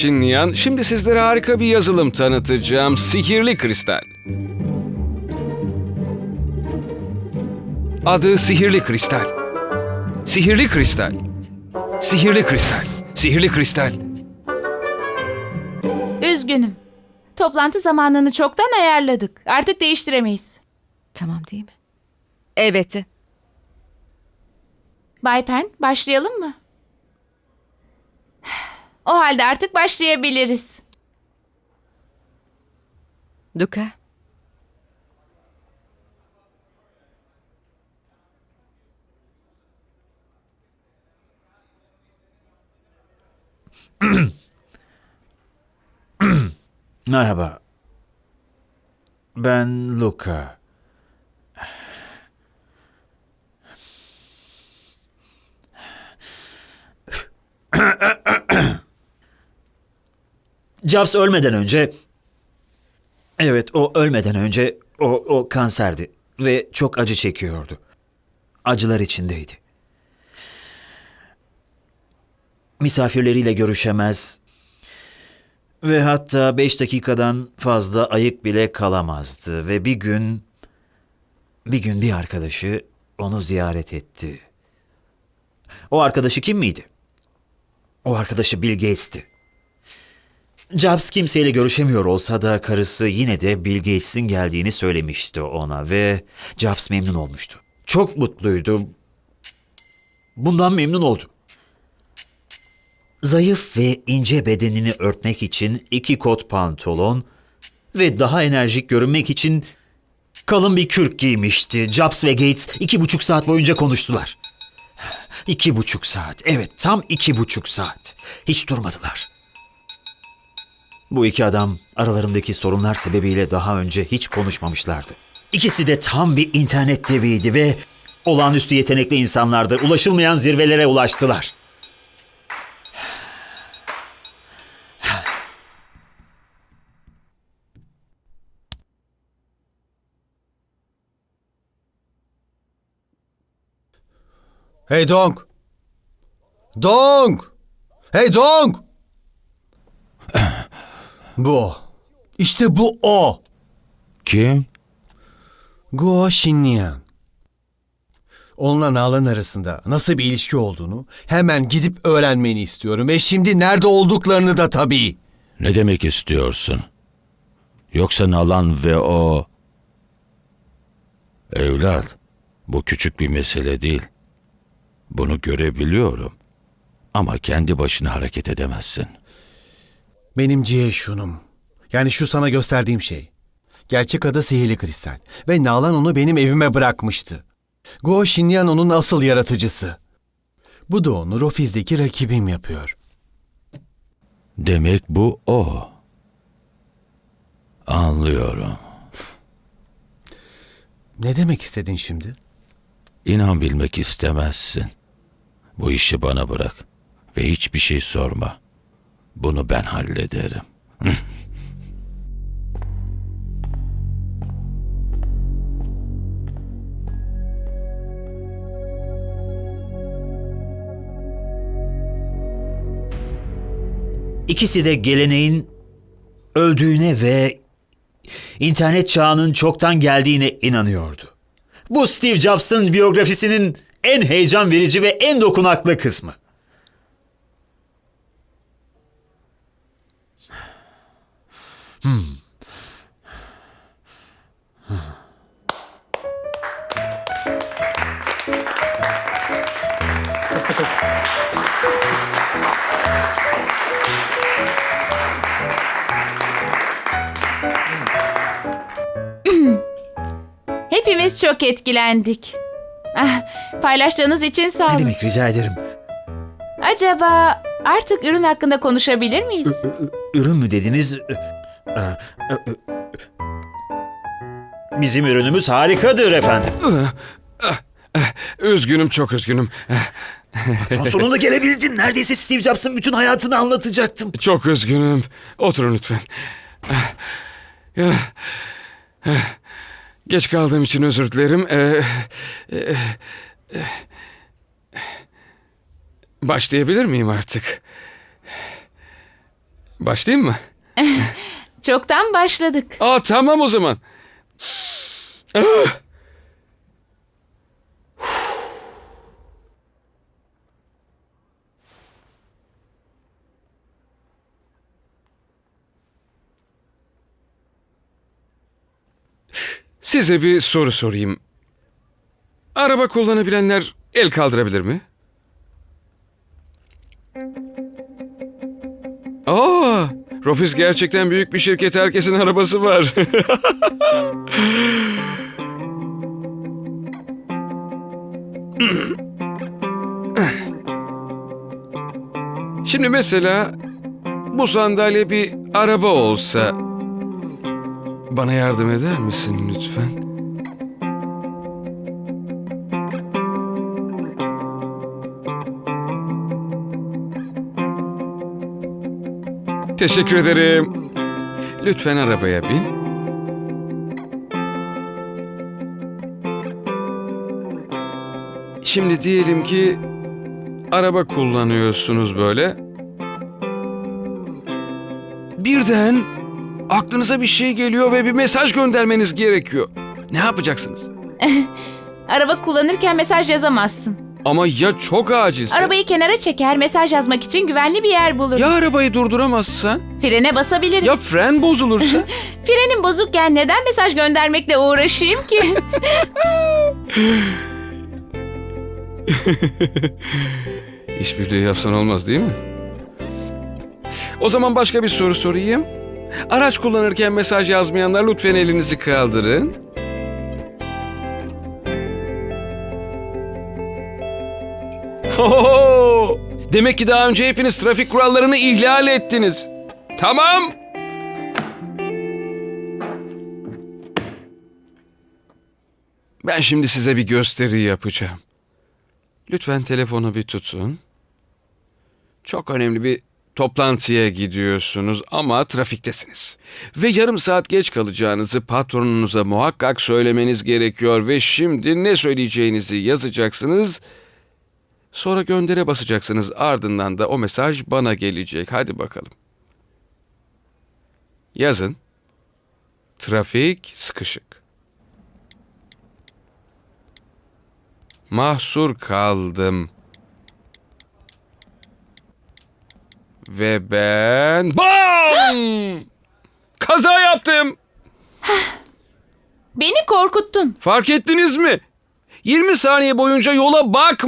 Çinliyan, şimdi sizlere harika bir yazılım tanıtacağım. Sihirli kristal. Adı Sihirli Kristal. Sihirli Kristal. Sihirli Kristal. Sihirli Kristal. Üzgünüm. Toplantı zamanını çoktan ayarladık. Artık değiştiremeyiz. Tamam değil mi? Elbette. Bay Pen, başlayalım mı? O halde artık başlayabiliriz. Luka. Merhaba. Ben Luca. Jobs ölmeden önce Evet, o ölmeden önce o o kanserdi ve çok acı çekiyordu. Acılar içindeydi. Misafirleriyle görüşemez, ve hatta beş dakikadan fazla ayık bile kalamazdı. Ve bir gün, bir gün bir arkadaşı onu ziyaret etti. O arkadaşı kim miydi? O arkadaşı Bill Gates'ti. Jobs kimseyle görüşemiyor olsa da karısı yine de Bill Gates'in geldiğini söylemişti ona ve Jobs memnun olmuştu. Çok mutluydu. Bundan memnun oldu. Zayıf ve ince bedenini örtmek için iki kot pantolon ve daha enerjik görünmek için kalın bir kürk giymişti. Jobs ve Gates iki buçuk saat boyunca konuştular. İki buçuk saat. Evet tam iki buçuk saat. Hiç durmadılar. Bu iki adam aralarındaki sorunlar sebebiyle daha önce hiç konuşmamışlardı. İkisi de tam bir internet deviydi ve olağanüstü yetenekli insanlardı. Ulaşılmayan zirvelere ulaştılar. Hey Dong! Dong! Hey Dong! Bu o. İşte bu o. Kim? Guo Xinyan. Onunla Nalan arasında nasıl bir ilişki olduğunu hemen gidip öğrenmeni istiyorum. Ve şimdi nerede olduklarını da tabii. Ne demek istiyorsun? Yoksa Nalan ve o... Evlat, bu küçük bir mesele değil. Bunu görebiliyorum. Ama kendi başına hareket edemezsin. Benim Cihe şunum. Yani şu sana gösterdiğim şey. Gerçek adı Sihirli Kristal. Ve Nalan onu benim evime bırakmıştı. Guo Xinyan onun asıl yaratıcısı. Bu da onu Rofiz'deki rakibim yapıyor. Demek bu o. Anlıyorum. Ne demek istedin şimdi? İnan bilmek istemezsin. Bu işi bana bırak ve hiçbir şey sorma. Bunu ben hallederim. İkisi de geleneğin öldüğüne ve internet çağının çoktan geldiğine inanıyordu. Bu Steve Jobs'ın biyografisinin en heyecan verici ve en dokunaklı kısmı. Hepimiz çok etkilendik. Ah, paylaştığınız için sağ Ne olun. demek rica ederim. Acaba artık ürün hakkında konuşabilir miyiz? Ü- ü- Ürün mü dediniz? Ü- Ü- Ü- Bizim ürünümüz harikadır efendim. Üzgünüm, çok üzgünüm. Son sonunda gelebildin. Neredeyse Steve Jobs'ın bütün hayatını anlatacaktım. Çok üzgünüm. Oturun lütfen. Geç kaldığım için özür dilerim. Ee, e, e, başlayabilir miyim artık? Başlayayım mı? Çoktan başladık. Aa tamam o zaman. Size bir soru sorayım. Araba kullanabilenler el kaldırabilir mi? Rofis gerçekten büyük bir şirket. Herkesin arabası var. Şimdi mesela bu sandalye bir araba olsa bana yardım eder misin lütfen? Teşekkür ederim. Lütfen arabaya bin. Şimdi diyelim ki araba kullanıyorsunuz böyle. Birden aklınıza bir şey geliyor ve bir mesaj göndermeniz gerekiyor. Ne yapacaksınız? Araba kullanırken mesaj yazamazsın. Ama ya çok acilse? Arabayı kenara çeker, mesaj yazmak için güvenli bir yer bulur. Ya arabayı durduramazsan? Frene basabilirim. Ya fren bozulursa? Frenin bozukken neden mesaj göndermekle uğraşayım ki? İşbirliği yapsan olmaz değil mi? O zaman başka bir soru sorayım. Araç kullanırken mesaj yazmayanlar lütfen elinizi kaldırın. Ho! Demek ki daha önce hepiniz trafik kurallarını ihlal ettiniz. Tamam. Ben şimdi size bir gösteri yapacağım. Lütfen telefonu bir tutun. Çok önemli bir toplantıya gidiyorsunuz ama trafiktesiniz. Ve yarım saat geç kalacağınızı patronunuza muhakkak söylemeniz gerekiyor ve şimdi ne söyleyeceğinizi yazacaksınız. Sonra göndere basacaksınız. Ardından da o mesaj bana gelecek. Hadi bakalım. Yazın. Trafik sıkışık. Mahsur kaldım. Ve ben... BAM! Kaza yaptım. Beni korkuttun. Fark ettiniz mi? 20 saniye boyunca yola bak